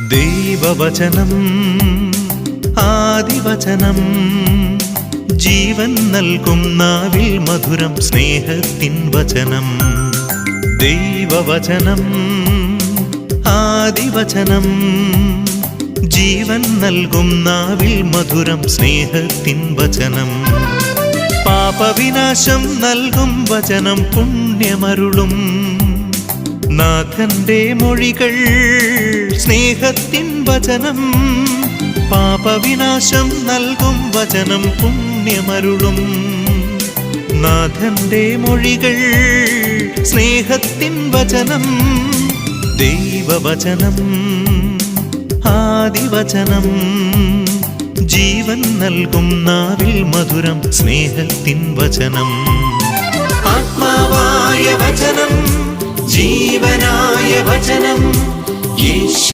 ദൈവവചനം ആദിവചനം ജീവൻ നൽകും നാവിൽ മധുരം സ്നേഹത്തിൻ വചനം. ദൈവവചനം ആദിവചനം ജീവൻ നൽകും നാവിൽ മധുരം സ്നേഹത്തിൻ വചനം. പാപവിനാശം നൽകും വചനം പുണ്യമരുളും നാഥന്റെ മൊഴികൾ സ്നേഹത്തിൻ വചനം പാപവിനാശം നൽകും വചനം പുണ്യമരുളും. നാഥന്റെ മൊഴികൾ സ്നേഹത്തിൻ വചനം ദൈവവചനം ആദിവചനം. ജീവൻ നൽകും നാവിൽ മധുരം സ്നേഹത്തിൻ വചനം. ജീവനായ വചനം. യേശു